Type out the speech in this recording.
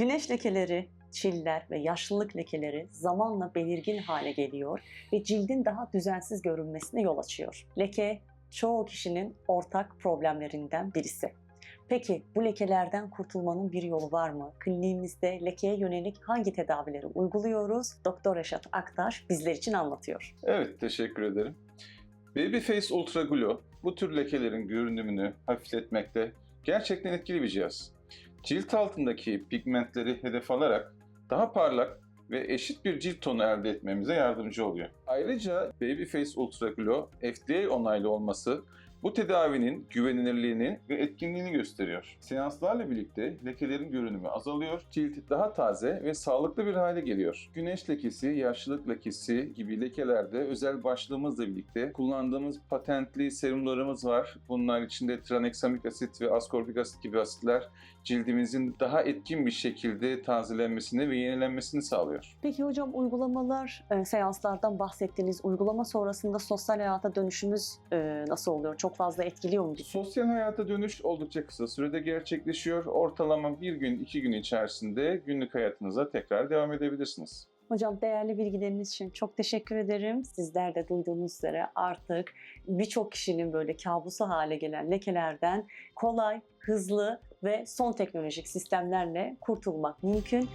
Güneş lekeleri, çiller ve yaşlılık lekeleri zamanla belirgin hale geliyor ve cildin daha düzensiz görünmesine yol açıyor. Leke çoğu kişinin ortak problemlerinden birisi. Peki bu lekelerden kurtulmanın bir yolu var mı? Kliniğimizde lekeye yönelik hangi tedavileri uyguluyoruz? Doktor Reşat Aktaş bizler için anlatıyor. Evet, teşekkür ederim. Babyface Ultra Glow bu tür lekelerin görünümünü hafifletmekte gerçekten etkili bir cihaz. Cilt altındaki pigmentleri hedef alarak daha parlak ve eşit bir cilt tonu elde etmemize yardımcı oluyor. Ayrıca Babyface Ultra Glow FDA onaylı olması bu tedavinin güvenilirliğini ve etkinliğini gösteriyor. Seanslarla birlikte lekelerin görünümü azalıyor, cilt daha taze ve sağlıklı bir hale geliyor. Güneş lekesi, yaşlılık lekesi gibi lekelerde özel başlığımızla birlikte kullandığımız patentli serumlarımız var. Bunlar içinde tranexamik asit ve askorбik asit gibi asitler cildimizin daha etkin bir şekilde tazelenmesini ve yenilenmesini sağlıyor. Peki hocam uygulamalar, e, seanslardan bahsettiniz. Uygulama sonrasında sosyal hayata dönüşümüz e, nasıl oluyor? Çok fazla etkiliyor mu? Sosyal hayata dönüş oldukça kısa sürede gerçekleşiyor. Ortalama bir gün, iki gün içerisinde günlük hayatınıza tekrar devam edebilirsiniz. Hocam değerli bilgileriniz için çok teşekkür ederim. Sizler de duyduğunuz üzere artık birçok kişinin böyle kabusu hale gelen lekelerden kolay, hızlı ve son teknolojik sistemlerle kurtulmak mümkün.